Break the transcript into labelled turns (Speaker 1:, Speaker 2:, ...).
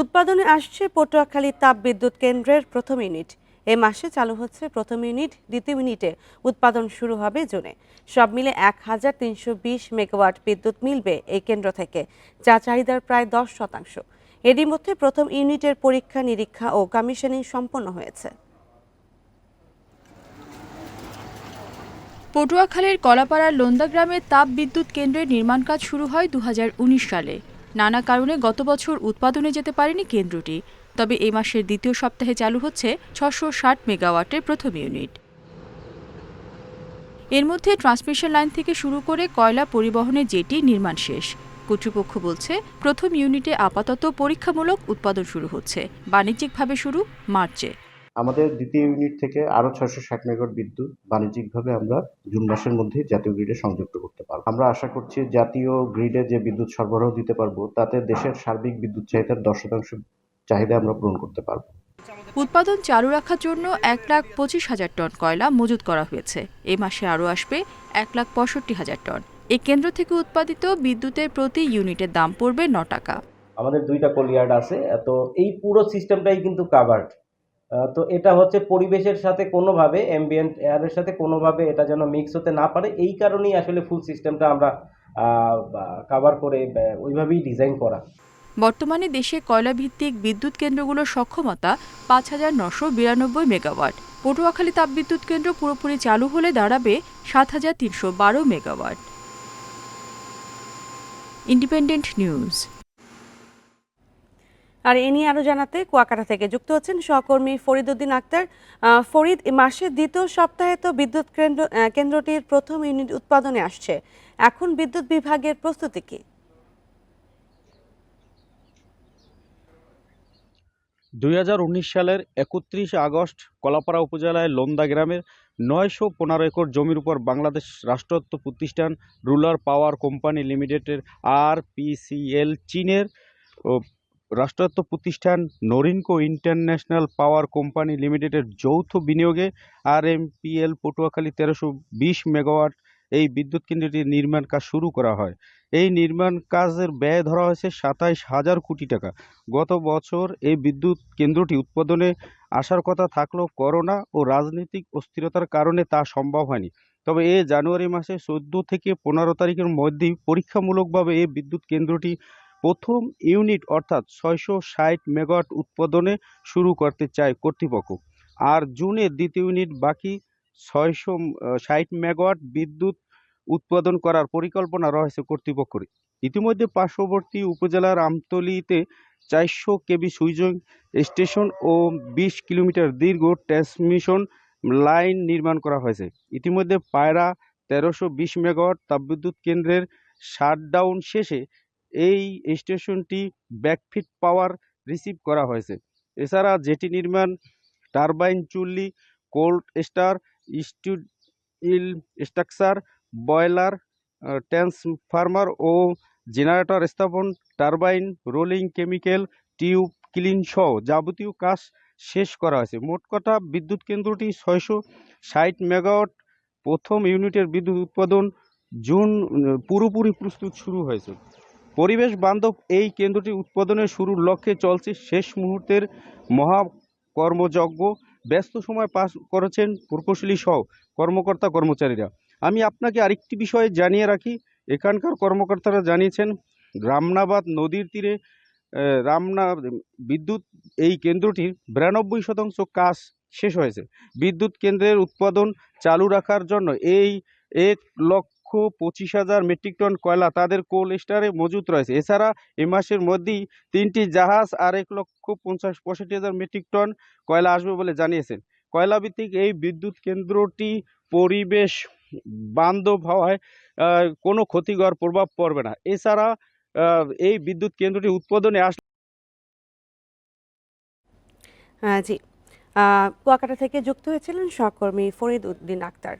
Speaker 1: উৎপাদনে আসছে পটুয়াখালী তাপ বিদ্যুৎ কেন্দ্রের প্রথম ইউনিট। এ মাসে চালু হচ্ছে প্রথম ইউনিট, দ্বিতীয় ইউনিটে উৎপাদন শুরু হবে জুনে। সব মিলে এক হাজার তিনশো বিশ মেগাওয়াট বিদ্যুৎ মিলবে এই কেন্দ্র থেকে, যা চাহিদার প্রায় দশ শতাংশ। এরই মধ্যে প্রথম ইউনিটের পরীক্ষা, নিরীক্ষা ও কমিশনিং সম্পন্ন হয়েছে।
Speaker 2: পটুয়াখালীর কলাপাড়ার লোন্দা গ্রামের তাপ বিদ্যুৎ কেন্দ্রের নির্মাণ কাজ শুরু হয় দু হাজার উনিশ সালে। নানা কারণে গত বছর উৎপাদনে যেতে পারেনি কেন্দ্রটি। তবে এ মাসের দ্বিতীয় সপ্তাহে চালু হচ্ছে ছশো ষাট মেগাওয়াটের প্রথম ইউনিট। এর মধ্যে ট্রান্সমিশন লাইন থেকে শুরু করে কয়লা পরিবহনের জেটি নির্মাণ শেষ। কর্তৃপক্ষ বলছে, প্রথম ইউনিটে আপাতত পরীক্ষামূলক উৎপাদন শুরু হচ্ছে। বাণিজ্যিকভাবে শুরু মার্চে।
Speaker 3: আমাদের দ্বিতীয় ইউনিট থেকে আরও ছয়শো ষাট মেগাওয়াট বিদ্যুৎ বাণিজ্যিকভাবে আমরা জুন মাসের মধ্যে জাতীয় গ্রিডে সংযুক্ত করতে পারব। আমরা আশা করছি জাতীয় গ্রিডে যে বিদ্যুৎ সরবরাহ দিতে পারব তাতে দেশের সার্বিক বিদ্যুৎ চাহিদার দশ শতাংশ চাহিদা আমরা পূরণ করতে পারব।
Speaker 2: উৎপাদন চালু রাখার জন্য এক লাখ পঁচিশ হাজার টন কয়লা মজুত করা হয়েছে। এ মাসে আরও আসবে এক লাখ পঁয়ষট্টি হাজার টন। এই কেন্দ্র থেকে উৎপাদিত বিদ্যুতের প্রতি ইউনিটের দাম পড়বে ন টাকা।
Speaker 4: আমাদের দুইটা কোলিয়ার্ড আছে তো এই পুরো সিস্টেমটাই কিন্তু কাভার্ড তো এটা হচ্ছে পরিবেশের সাথে কোনোভাবে অ্যাম্বিয়েন্ট এয়ারের সাথে কোনোভাবে এটা যেন মিক্স হতে না পারে। এই কারণেই আসলে ফুল সিস্টেমটা আমরা কাভার করে ওইভাবেই ডিজাইন করা।
Speaker 2: বর্তমানে দেশে কয়লাভিত্তিক বিদ্যুৎ কেন্দ্রগুলোর সক্ষমতা পাঁচ হাজার নশো বিরানব্বই মেগাওয়াট। পটুয়াখালী তাপবিদ্যুৎ কেন্দ্র পুরোপুরি চালু হলে দাঁড়াবে সাত হাজার তিনশো বারো মেগাওয়াট। Independent news.
Speaker 1: আর এ নিয়ে আরও জানাতে কুয়াকাটা থেকে যুক্ত হচ্ছেন সহকর্মী ফরিদউদ্দিন আক্তার। ফরিদ মাসের দ্বিতীয় সপ্তাহে তো বিদ্যুৎ কেন্দ্র কেন্দ্রটির প্রথম ইউনিট উৎপাদনে আসছে। এখন বিদ্যুৎ বিভাগের প্রস্তুতি কি?
Speaker 5: দুই সালের একত্রিশ আগস্ট কলাপাড়া উপজেলায় লোন্দা গ্রামের নয়শো পনেরো একর জমির উপর বাংলাদেশ রাষ্ট্রত্ব প্রতিষ্ঠান রুলার পাওয়ার কোম্পানি লিমিটেডের আর পিসিএল চীনের রাষ্ট্রায়ত্ত প্রতিষ্ঠান নরিনকো ইন্টারন্যাশনাল পাওয়ার কোম্পানি লিমিটেডের যৌথ বিনিয়োগে আর এমপিএল পটুয়াখালী তেরোশো বিশ মেগাওয়াট এই বিদ্যুৎ কেন্দ্রটির নির্মাণ কাজ শুরু করা হয়। এই নির্মাণ কাজের ব্যয় ধরা হয়েছে সাতাইশ হাজার কোটি টাকা। গত বছর এই বিদ্যুৎ কেন্দ্রটি উৎপাদনে আসার কথা থাকলেও করোনা ও রাজনৈতিক অস্থিরতার কারণে তা সম্ভব হয়নি। তবে এ জানুয়ারি মাসে চোদ্দ থেকে পনেরো তারিখের মধ্যেই পরীক্ষামূলকভাবে এই বিদ্যুৎ কেন্দ্রটি প্রথম ইউনিট অর্থাৎ ছয়শো ষাট মেগাওয়াট উৎপাদনে শুরু করতে চায় কর্তৃপক্ষ। আর জুনে দ্বিতীয় ইউনিট বাকি ছয়শো ষাট মেগাওয়াট বিদ্যুৎ উৎপাদন করার পরিকল্পনা রয়েছে কর্তৃপক্ষের। ইতিমধ্যে পার্শ্ববর্তী উপজেলার আমতলিতে চারশো কেবি সুইজিং স্টেশন ও বিশ কিলোমিটার দীর্ঘ ট্রান্সমিশন লাইন নির্মাণ করা হয়েছে। ইতিমধ্যে পায়রা তেরোশো বিশ মেগাওয়াট তাপবিদ্যুৎ কেন্দ্রের শাটডাউন শেষে এই স্টেশনটি ব্যাকফিট পাওয়ার রিসিভ করা হয়েছে। এছাড়া জেটি নির্মাণ, টারবাইন চুল্লি, cold star steel structure boiler transformer ও জেনারেটর স্থাপন, turbine, rolling chemical, tube clean সহ যাবতীয় কাজ শেষ করা হয়েছে। মোট কথা, বিদ্যুৎ কেন্দ্রটি ছয়শো ষাট মেগাওয়াট প্রথম ইউনিটের বিদ্যুৎ উৎপাদন জুন, পুরোপুরি প্রস্তুত শুরু হয়েছে। পরিবেশ বান্ধব এই কেন্দ্রটি উৎপাদনের শুরুর লক্ষ্যে চলছে। শেষ মুহূর্তের মহা কর্মযজ্ঞ। ব্যস্ত সময় পাস করেছেন প্রকৌশলী সহ কর্মকর্তা কর্মচারীরা। আমি আপনাকে আরেকটি বিষয়ে জানিয়ে রাখি। এখানকার কর্মকর্তারা জানিয়েছেন, রামনাবাদ নদীর তীরে রামনা বিদ্যুৎ এই কেন্দ্রটির বিরানব্বই শতাংশ কাজ শেষ হয়েছে। বিদ্যুৎ কেন্দ্রের উৎপাদন চালু রাখার জন্য এই এক লক্ষ পঁচিশ হাজার মেট্রিক টন কয়লা তাদের কোল্ড স্টারে মজুত রয়েছে। এছাড়া এ মাসের মধ্যেই তিনটি জাহাজ আর এক লক্ষ পঞ্চাশ পঁয়ষট্টি হাজার মেট্রিক টন কয়লা আসবে বলে জানিয়েছেন। কয়লাভিত্তিক এই বিদ্যুৎ কেন্দ্রটি পরিবেশ বান্ধব হওয়ায় কোনো ক্ষতিকর প্রভাব পড়বে না। এছাড়া এই বিদ্যুৎ কেন্দ্রটি উৎপাদনে আস
Speaker 1: জি। কুয়াকাটা থেকে যুক্ত হয়েছিলেন সহকর্মী ফরিদ উদ্দিন আক্তার।